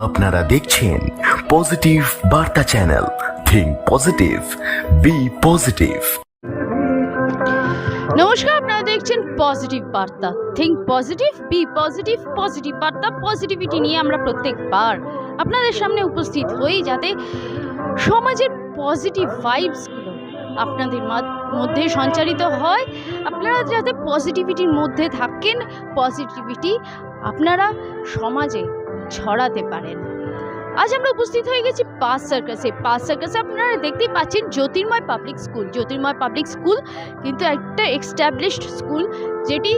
আপনারা দেখছেন পজিটিভ বার্তা channel think positive be positive নমস্কার, আপনারা দেখছেন পজিটিভ বার্তা think positive be positive positive বার্তা পজিটিভিটি নিয়ে আমরা প্রত্যেকবার আপনাদের সামনে উপস্থিত হই যাতে সমাজের পজিটিভ ভাইবসগুলো আপনাদের মধ্যে সঞ্চারিত হয়। আপনারা যাতে পজিটিভিটির মধ্যে থাকেন পজিটিভিটি আপনারা সমাজে ছড়াতে পারেন। আজ আমরা উপস্থিত হয়ে গেছি পাস সার্কাসে। পাস সার্কাসে আপনারা দেখতেই পাচ্ছেন Jyotirmoy public school. Jyotirmoy public school কিন্তু একটা এক্সট্যাবলিশড স্কুল যেটি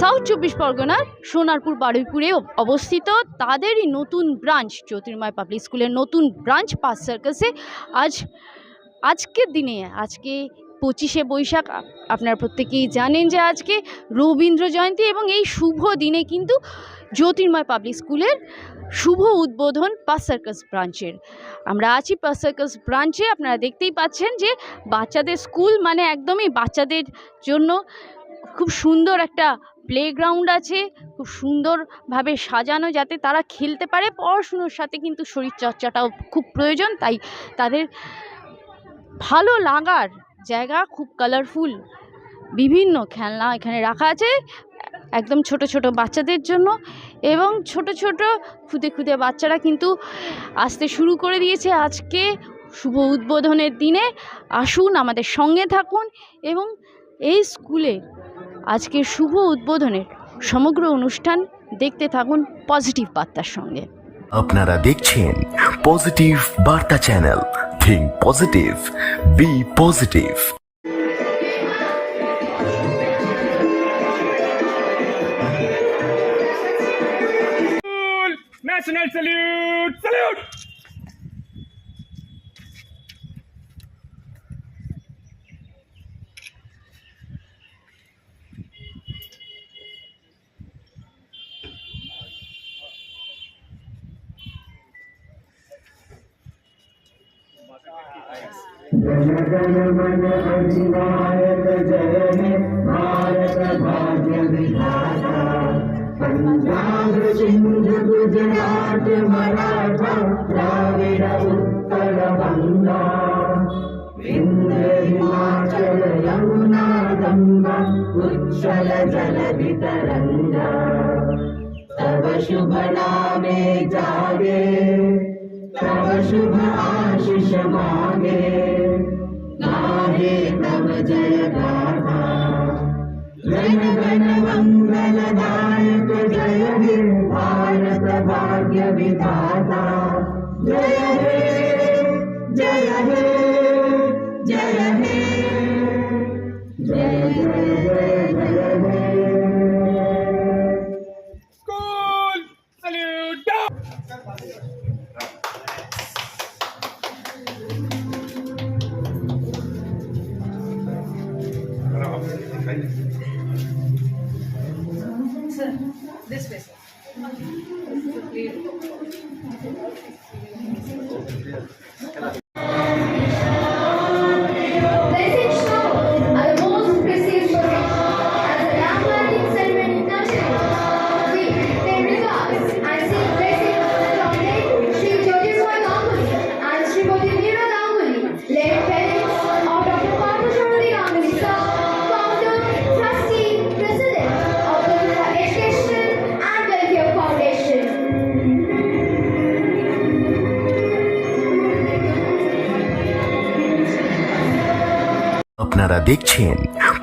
সাউথ চব্বিশ পরগনার সোনারপুর বারুইপুরে অবস্থিত। তাদেরই নতুন ব্রাঞ্চ, জ্যোতির্ময় পাবলিক স্কুলের নতুন ব্রাঞ্চ পাস সার্কাসে আজ, আজকের দিনে, আজকে পঁচিশে বৈশাখ আপ- আপনারা প্রত্যেকেই জানেন যে আজকে রবীন্দ্র জয়ন্তী এবং এই শুভ দিনে কিন্তু জ্যোতির্ময় পাবলিক স্কুলের শুভ উদ্বোধন পাস সার্কাস ব্রাঞ্চের। আমরা আছি পাস সার্কাস ব্রাঞ্চে, আপনারা দেখতেই পাচ্ছেন যে বাচ্চাদের স্কুল মানে একদমই বাচ্চাদের জন্য খুব সুন্দর একটা প্লেগ্রাউন্ড আছে, খুব সুন্দরভাবে সাজানো যাতে তারা খেলতে পারে। পড়াশুনোর সাথে কিন্তু শরীরচর্চাটাও খুব প্রয়োজন, তাই তাদের ভালো লাগার জায়গা খুব কালারফুল বিভিন্ন খেলনা এখানে রাখা আছে, একদম ছোট ছোট বাচ্চাদের জন্য এবং ছোট ছোট খুদে খুদে বাচ্চারা কিন্তু আসতে শুরু করে দিয়েছে আজকে। শুভ উদ্বোধনের দিনে আসুন আমাদের সঙ্গে থাকুন এবং এই স্কুলে আজকে শুভ উদ্বোধনের সমগ্র অনুষ্ঠান দেখতে থাকুন পজিটিভ বার্তার সঙ্গে। আপনারা দেখছেন পজিটিভ বার্তা channel. Think positive be positive Salute! National salute! Salute! जनगणमन अधिनायक जय हे भारत भाग्य पंजाब सिंध गुजरात मराठा द्राविड उत्कल बंगा हिमाचल यमुना गंगा उच्छल जल तरंगा तव शुभ नामे जागे तव शुभ आशीष मागे गाहे तव जय गाथा। जन गण मंगल दायक जय हे भारत भाग्य विधाता। जय हे দেখছেন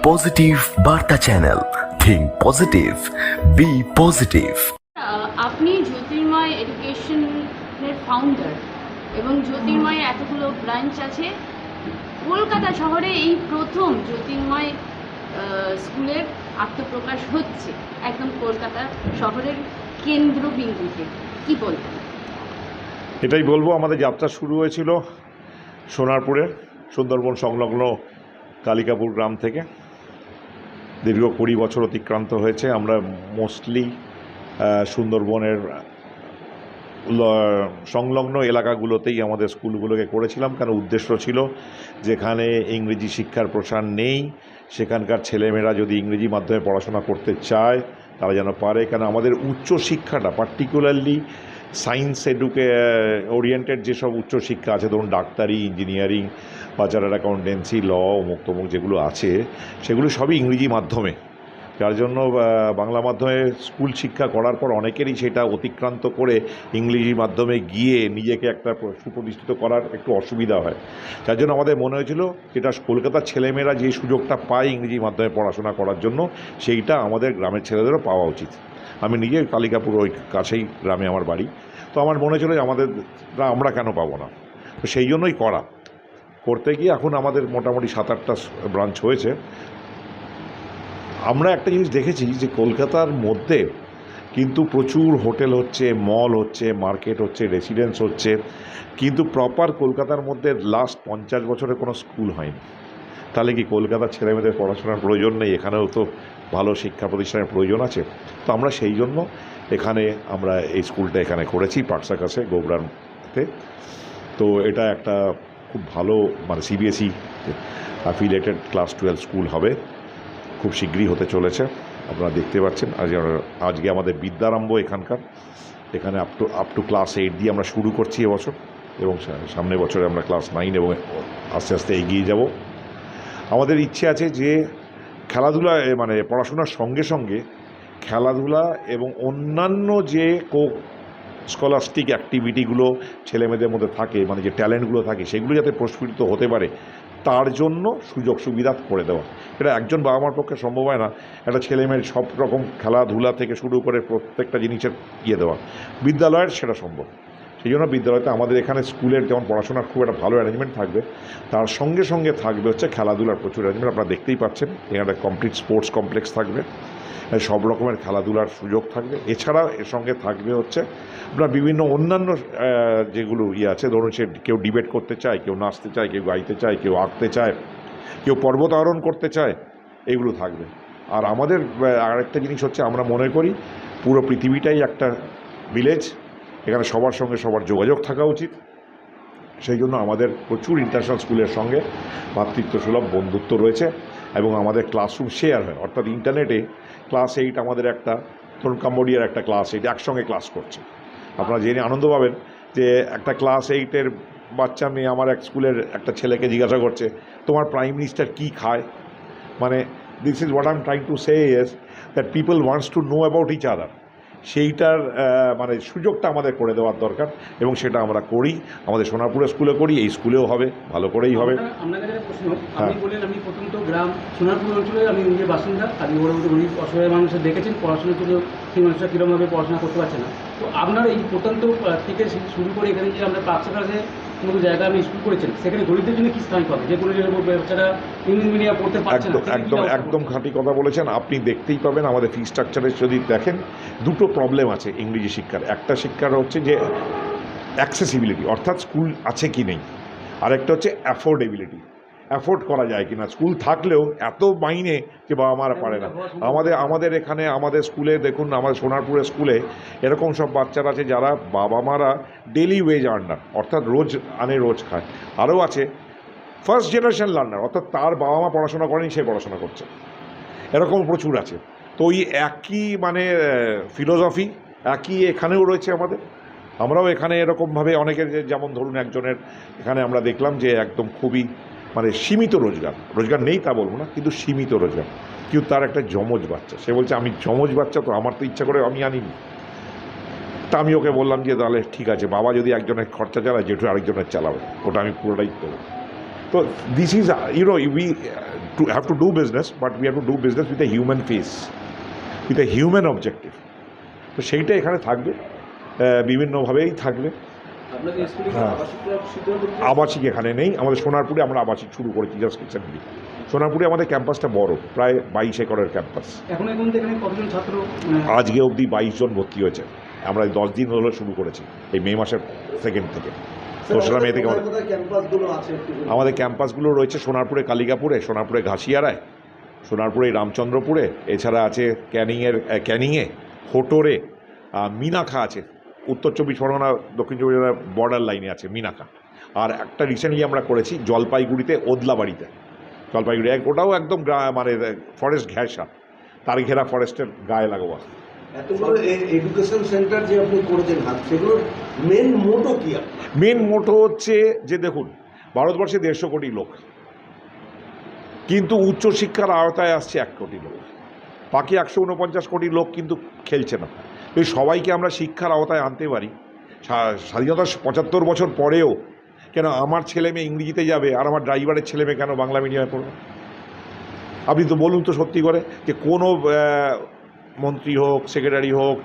পজিটিভ বার্তা channel. Think positive be positive আপনি জ্যোতির্ময় এডুকেশনের ফাউন্ডার এবং জ্যোতির্ময় এতগুলো ব্রাঞ্চ আছে। কলকাতা শহরে এই প্রথম জ্যোতির্ময় স্কুলের আত্মপ্রকাশ হচ্ছে একদম কলকাতা শহরের কেন্দ্রবিন্দুতে। কি বলবেন? এটাই বলব আমাদের যাত্রা শুরু হয়েছিল সোনারপুরে সুন্দরবন সংলগ্ন কালিকাপুর গ্রাম থেকে। দীর্ঘ কুড়ি বছর অতিক্রান্ত হয়েছে। আমরা মোস্টলি সুন্দরবনের সংলগ্ন এলাকাগুলোতেই আমাদের স্কুলগুলোকে করেছিলাম। কারণ উদ্দেশ্য ছিল যেখানে ইংরেজি শিক্ষার প্রসার নেই, সেখানকার ছেলেমেয়েরা যদি ইংরেজি মাধ্যমে পড়াশোনা করতে চায়, তারা যেন পারে। কেন আমাদের উচ্চ শিক্ষাটা পার্টিকুলারলি সায়েন্স এডুকে ওরিয়েন্টেড যেসব উচ্চশিক্ষা আছে, ধরুন ডাক্তারি ইঞ্জিনিয়ারিং বা চার্টার্ড অ্যাকাউন্টেন্সি ল অমুক তমুক যেগুলো আছে, সেগুলো সবই ইংরেজি মাধ্যমে। যার জন্য বাংলা মাধ্যমে স্কুল শিক্ষা করার পর অনেকেরই সেটা অতিক্রান্ত করে ইংরেজি মাধ্যমে গিয়ে নিজেকে একটা প্র- সুপ্রতিষ্ঠিত করার একটু অসুবিধা হয়। যার জন্য আমাদের মনে হয়েছিল যেটা কলকাতার ছেলেমেয়েরা যে সুযোগটা পায় ইংরেজি মাধ্যমে পড়াশোনা করার জন্য, সেইটা আমাদের গ্রামের ছেলেদেরও পাওয়া উচিত। আমি নিজে কালিকাপুর ওই কাছেই গ্রামে আমার বাড়ি। তো আমার মনে ছিল যে আমাদের আমরা কেন পাবো না? তো সেই জন্যই করা। করতে গিয়ে এখন আমাদের মোটামুটি সাত আটটা ব্রাঞ্চ হয়েছে। আমরা একটা জিনিস দেখেছি যে কলকাতার মধ্যে কিন্তু প্রচুর হোটেল হচ্ছে, মল হচ্ছে, মার্কেট হচ্ছে রেসিডেন্স হচ্ছে। কিন্তু প্রপার কলকাতার মধ্যে লাস্ট পঞ্চাশ বছরে কোনো স্কুল হয়নি। তাহলে কি কলকাতার ছেলেমেয়েদের পড়াশোনার প্রয়োজন নেই? এখানেও তো ভালো শিক্ষা প্রতিষ্ঠানের প্রয়োজন আছে। তো আমরা সেই জন্য এখানে আমরা এই স্কুলটা এখানে করেছি পাটসা কাছে গোবরানতে। তো এটা একটা খুব ভালো মানে CBSE affiliated class twelve school হবে। খুব শীঘ্রই হতে চলেছে। আপনারা দেখতে পাচ্ছেন, আজ আজকে আমাদের বিদ্যারম্ভ এখানকার। এখানে up to up to class eight দিয়ে আমরা শুরু করছি এবছর। এবং সা- সামনের বছরে আমরা ক্লাস নাইন এবং আস্তে আস্তে এগিয়ে যাব। আমাদের ইচ্ছে আছে যে খেলাধুলা মানে পড়াশোনার সঙ্গে সঙ্গে খেলাধুলা এবং অন্যান্য যে কো স্কলাস্টিক অ্যাক্টিভিটিগুলো ছেলেমেয়েদের মধ্যে থাকে মানে যে ট্যালেন্টগুলো থাকে, সেগুলো যাতে প্রস্ফুটিত হতে পারে, তার জন্য সুযোগ সুবিধা করে দেওয়া। এটা একজন বাবা মার পক্ষে সম্ভব হয় না, একটা ছেলে মেয়ের সব রকম খেলাধুলা থেকে শুরু করে প্রত্যেকটা জিনিসের ইয়ে দেওয়া। বিদ্যালয়ের সেটা সম্ভব। সেই জন্য বিদ্যালয়তে আমাদের এখানে স্কুলের যেমন পড়াশোনার খুব একটা ভালো অ্যারেঞ্জমেন্ট থাকবে, তার সঙ্গে সঙ্গে থাকবে হচ্ছে খেলাধুলার প্রচুর অ্যারেঞ্জমেন্ট আপনারা দেখতেই পাচ্ছেন, এখানে একটা কমপ্লিট স্পোর্টস কমপ্লেক্স থাকবে সব রকমের খেলাধুলার সুযোগ থাকবে এছাড়া এর সঙ্গে থাকবে হচ্ছে আপনার বিভিন্ন অন্যান্য যেগুলো ইয়ে আছে, ধরুন সে কেউ ডিবেট করতে চায়, কেউ নাচতে চায়, কেউ গাইতে চায়, কেউ আঁকতে চায়, কেউ পর্বত আরোহণ করতে চায়, এগুলো থাকবে। আর আমাদের আরেকটা জিনিস হচ্ছে আমরা মনে করি, পুরো পৃথিবীটাই একটা ভিলেজ এখানে সবার সঙ্গে সবার যোগাযোগ থাকা উচিত। সেই জন্য আমাদের প্রচুর ইন্টারন্যাশনাল স্কুলের সঙ্গে ভাতৃত্ব সুলভ বন্ধুত্ব রয়েছে এবং আমাদের ক্লাসরুম শেয়ার হয়। অর্থাৎ ইন্টারনেটে ক্লাস এইট আমাদের একটা, ধরুন কাম্বোডিয়ার একটা ক্লাস এইট একসঙ্গে ক্লাস করছে। আপনারা জেনে আনন্দ পাবেন যে একটা ক্লাস এইটের বাচ্চা মেয়ে আমার এক স্কুলের একটা ছেলেকে জিজ্ঞাসা করছে, তোমার প্রাইম মিনিস্টার কী খায়? মানে this is what I am trying to say is that people wants to know about each other সেইটার মানে সুযোগটা আমাদের করে দেওয়ার দরকার এবং সেটা আমরা করি। আমাদের সোনারপুরের স্কুলে করি এই স্কুলেও হবে ভালো করেই হবে। হ্যাঁ। আমি প্রথমত গ্রাম সোনারপুর অঞ্চলে আমি নিজের বাসিন্দা আমি গরিব অসহায় মানুষের দেখেছেন পড়াশোনা জন্য সেই মানুষরা কীরকমভাবে পড়াশোনা করতে পারছে না। তো আপনার এই প্রত্যন্ত থেকে শুরু করে এখানে যে আমরা পাঁচশো কাছে মতো জায়গা আপনি স্কুল করেছেন সেখানে গরিবদের জন্য কি স্থান পাবে? যে গরিবের বাচ্চারা ইংলিশ মিডিয়াম পড়তে পারছে একদম একদম একদম খাঁটি কথা বলেছেন আপনি দেখতেই পাবেন আমাদের ফি স্ট্রাকচারের যদি দেখেন দুটো প্রবলেম আছে ইংরেজি শিক্ষার। একটা শিক্ষার হচ্ছে যে অ্যাক্সেসিবিলিটি অর্থাৎ স্কুল আছে কি নেই। আরেকটা হচ্ছে অ্যাফোর্ডেবিলিটি অ্যাফোর্ড করা যায় কিনা স্কুল থাকলেও এত মাইনে যে বাবা মারা পারে না। আমাদের আমাদের এখানে, আমাদের স্কুলে দেখুন, আমাদের সোনারপুরের স্কুলে এরকম সব বাচ্চারা আছে যারা বাবা মারা ডেলি ওয়েজ আর্নার অর্থাৎ রোজ আনে রোজ খায়। আরও আছে ফার্স্ট জেনারেশন লার্নার অর্থাৎ তার বাবা মা পড়াশোনা করেনি, সে পড়াশোনা করছে। এরকম প্রচুর আছে। তো ওই একই মানে ফিলোসফি একই এখানেও রয়েছে আমাদের। আমরাও এখানে এরকমভাবে অনেকের যেমন ধরুন একজনের এখানে আমরা দেখলাম যে একদম খুবই মানে সীমিত রোজগার। রোজগার নেই তা বলব না, কিন্তু সীমিত রোজগার। কিন্তু তার একটা যমজ বাচ্চা। সে বলছে, আমি যমজ বাচ্চা তো আমার তো ইচ্ছা করে আমি আনিনি। তা আমি ওকে বললাম যে, তাহলে ঠিক আছে, বাবা যদি একজনের খরচা চালায়, জেঠু আরেকজনের চালাবে। ওটা আমি পুরোটাই করব। তো this is you know we to have to do business but we have to do business with a human face with a human objective তো সেইটা এখানে থাকবে বিভিন্নভাবেই থাকবে। হ্যাঁ। আবাসিক এখানে নেই। আমাদের সোনারপুরে আমরা আবাসিক শুরু করেছি জাস্ট রিসেন্টলি সোনারপুরে আমাদের ক্যাম্পাসটা বড় প্রায় বাইশ একরের ক্যাম্পাস মানে, আজকে অবধি বাইশ জন ভর্তি হয়েছে। আমরা এই দশ দিন হলো শুরু করেছি এই মে মাসের সেকেন্ড থেকে। দোসরা মে থেকে আমাদের ক্যাম্পাসগুলো রয়েছে সোনারপুরে কালিকাপুরে সোনারপুরে ঘাসিয়ারায় সোনারপুরে রামচন্দ্রপুরে এছাড়া আছে ক্যানিংয়ের ক্যানিংয়ে হোটোরে মিনাখা আছে। উত্তর চব্বিশ পরগনা দক্ষিণ চব্বিশ পরগনা বর্ডার লাইনে আছে মিনাখা আর একটা রিসেন্টলি আমরা করেছি জলপাইগুড়িতে ওদলাবাড়িতে। জলপাইগুড়ি এক- ওটাও একদম মানে ফরেস্ট ঘেঁষা। তার ঘেরা ফরেস্টের গায়ে লাগোয়া। এডুকেশন সেন্টার যে আপনি করেছেন সেগুলোর মেন মোটো কি মেন মোটো হচ্ছে যে দেখুন ভারতবর্ষে দেড়শো কোটি লোক। কিন্তু উচ্চশিক্ষার আওতায় আসছে এক কোটি লোক। বাকি একশো উনপঞ্চাশ কোটি লোক কিন্তু খেলছে না। এই সবাইকে আমরা শিক্ষার আওতায় আনতে পারি। স্বা- স্বাধীনতার পঁচাত্তর বছর পরেও কেন আমার ছেলে মেয়ে ইংরেজিতে যাবে আর আমার ড্রাইভারের ছেলে মেয়ে কেন বাংলা মিডিয়ামে পড়বে? আপনি তো বলুন তো সত্যি করে যে কোনো মন্ত্রী হোক, সেক্রেটারি হোক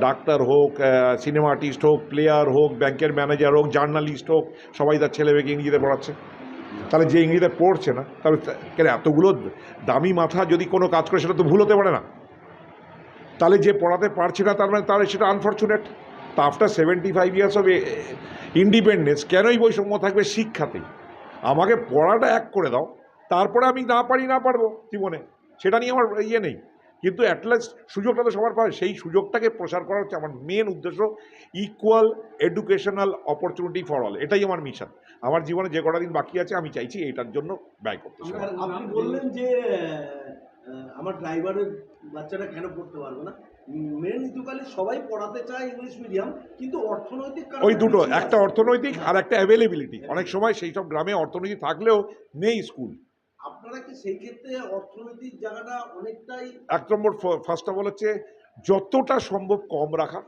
ডাক্তার হোক সিনেমা আর্টিস্ট হোক, প্লেয়ার হোক, ব্যাংকের ম্যানেজার হোক, জার্নালিস্ট হোক, সবাই তার ছেলে মেয়েকে ইংরেজিতে পড়াচ্ছে। তাহলে যে ইংরেজিতে পড়ছে না, তাহলে কেন এতগুলো দামি মাথা যদি কোনো কাজ করে সেটা তো ভুল হতে পারে না? তাহলে যে পড়াতে পারছে না, তার মানে তাহলে সেটা আনফর্চুনেট তা after seventy five years of independence কেনই বৈষম্য থাকবে শিক্ষাতেই আমাকে পড়াটা এক করে দাও, তারপরে আমি না পারি, না পারব জীবনে। সেটা নিয়ে আমার ইয়ে নেই। কিন্তু অ্যাটলিস্ট সুযোগটা তো সবার পাবে। সেই সুযোগটাকে প্রসার করা হচ্ছে আমার মেন উদ্দেশ্য equal educational opportunity for all এটাই আমার মিশন আমার জীবনে যে কটা দিন বাকি আছে, আমি চাইছি এটার জন্য ব্যয় করতে। আপনি বললেন যে আমার ড্রাইভারের বাচ্চাটা কেন পড়তে পারবে না? মেন ইতুকালে সবাই পড়াতে চায় ইংলিশ মিডিয়াম কিন্তু অর্থনৈতিক ওই দুটো একটা অর্থনৈতিক আর একটা অ্যাভেলেবিলিটি অনেক সময় সেই সব গ্রামে অর্থনীতি থাকলেও নেই স্কুল আপনারা কি সেই ক্ষেত্রে অর্থনৈতিক জায়গাটা অনেকটাই এক নম্বর ফার্স্ট অফ অল হচ্ছে যতটা সম্ভব কম রাখা।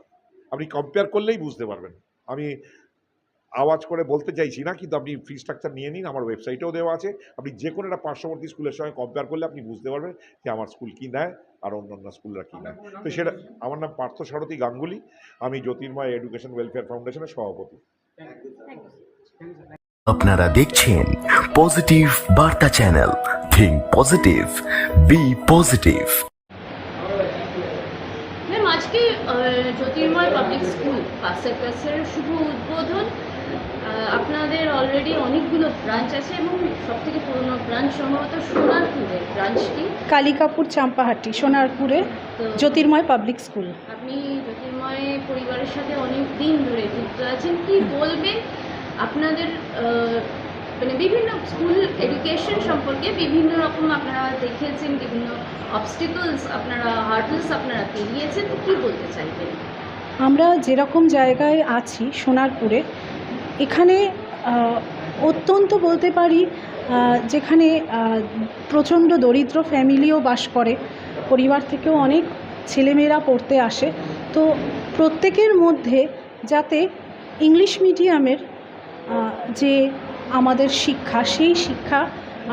আপনি কম্পেয়ার করলেই বুঝতে পারবেন। আমি আওয়াজ করে বলতে চাইছি না কিন্তু আপনি ফি স্ট্রাকচার নিয়ে নিন আমার ওয়েবসাইটেও দেওয়া আছে। আপনি যে কোনো একটা পার্শ্ববর্তী স্কুলের সঙ্গে কম্পেয়ার করলে আপনি বুঝতে পারবেন যে আমার স্কুল কী নেয় আর অন্যান্য স্কুলরা কী নেয়। তো সেটা আমার নাম পার্থ সারথী গাঙ্গুলি আমি জ্যোতির্ময় এডুকেশন ওয়েলফেয়ার ফাউন্ডেশনের সভাপতি। আপনারা দেখছেন পজিটিভ বার্তা channel think positive be positive ma'am আজকে জ্যোতির্ময় পাবলিক স্কুল পাশের কাছের শুভ উদ্বোধন। আপনাদের অলরেডি অনেকগুলো ব্রাঞ্চ আছে এবং সব থেকে পুরোনো ব্রাঞ্চ সম্ভবত সোনারপুরে ব্রাঞ্চটি কালিকাপুর চাম্পাহাটি সোনারপুরে জ্যোতির্ময় পাবলিক স্কুল আপনি জ্যোতির্ময় পরিবারের সাথে অনেক দিন ধরে যুক্ত আছেন কি বলবেন আপনাদের মানে বিভিন্ন স্কুল এডুকেশন সম্পর্কে বিভিন্ন রকম আপনারা দেখেছেন বিভিন্ন অবস্টিকলস আপনারা হার্ডলস আপনারা পেরিয়েছেন তো কী বলতে চাইবেন? আমরা যেরকম জায়গায় আছি সোনারপুরে এখানে অত্যন্ত বলতে পারি যেখানে প্রচণ্ড দরিদ্র ফ্যামিলিও বাস করে। পরিবার থেকেও অনেক ছেলেমেয়েরা পড়তে আসে। তো প্রত্যেকের মধ্যে যাতে ইংলিশ মিডিয়ামের যে আমাদের শিক্ষা, সেই শিক্ষা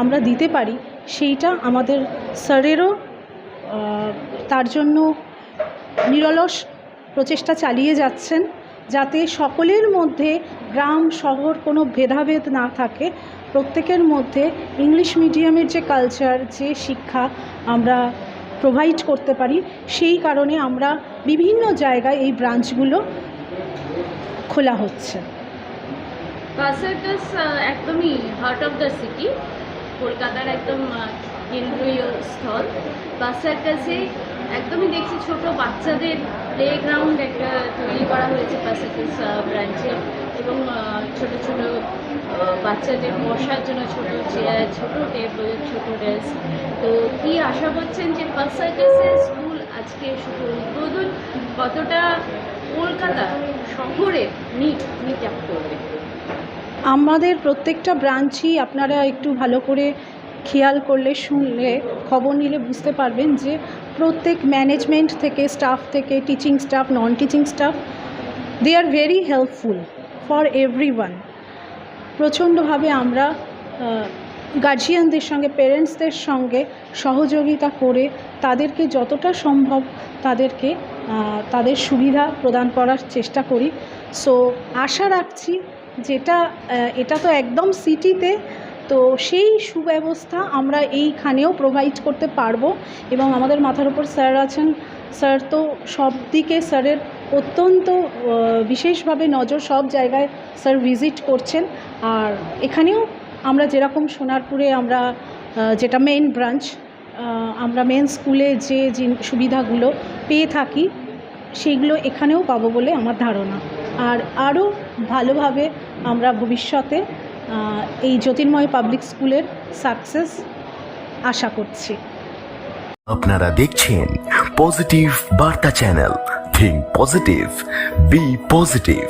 আমরা দিতে পারি, সেইটা আমাদের স্যারেরও তার জন্য নিরলস প্রচেষ্টা চালিয়ে যাচ্ছেন। যাতে সকলের মধ্যে গ্রাম শহর কোনো ভেদাভেদ না থাকে। প্রত্যেকের মধ্যে ইংলিশ মিডিয়ামের যে কালচার যে শিক্ষা আমরা প্রোভাইড করতে পারি সেই কারণে আমরা বিভিন্ন জায়গায় এই ব্রাঞ্চগুলো খোলা হচ্ছে। কাসারটাস একদমই হার্ট অফ দ্য সিটি কলকাতার একদম আহ, কেন্দ্রীয় স্থল। বাসারটাসে একদমই দেখছি ছোট বাচ্চাদের প্লে গ্রাউন্ড একটা তৈরি করা হয়েছে বাসারটাস ব্রাঞ্চে এবং ছোট ছোট বাচ্চাদের বসার জন্য ছোট চেয়ার ছোট টেবিল ছোট ডেস্ক তো কি আশা করছেন যে বাসারটাসের স্কুল আজকে শুধু উদ্বোধন কতটা কলকাতা শহরে নিট মিট আপ করবে? আমাদের প্রত্যেকটা ব্রাঞ্চই আপনারা একটু ভালো করে খেয়াল করলে, শুনলে, খবর নিলে বুঝতে পারবেন যে প্রত্যেক ম্যানেজমেন্ট থেকে স্টাফ থেকে teaching staff non teaching staff they are very helpful for everyone প্রচণ্ডভাবে আমরা গার্জিয়ানদের সঙ্গে পেরেন্টসদের সঙ্গে সহযোগিতা করে তাদেরকে যতটা সম্ভব তাদেরকে তাদের সুবিধা প্রদান করার চেষ্টা করি। সো আশা রাখছি যেটা এটা তো একদম সিটিতে তো সেই সুব্যবস্থা আমরা এইখানেও প্রোভাইড করতে পারব এবং আমাদের মাথার উপর স্যার আছেন। স্যার তো সব দিকে স্যারের অত্যন্ত বিশেষভাবে নজর সব জায়গায় স্যার ভিজিট করছেন। আর এখানেও আমরা যেরকম সোনারপুরে আমরা যেটা মেইন ব্রাঞ্চ আমরা মেন স্কুলে যে সুবিধাগুলো পেয়ে থাকি সেইগুলো এখানেও পাবো বলে আমার ধারণা। আর আরও ভালোভাবে আমরা ভবিষ্যতে এই জ্যোতির্ময় পাবলিক স্কুলের সাকসেস আশা করছি। আপনারা দেখছেন পজিটিভ বার্তা channel think positive be positive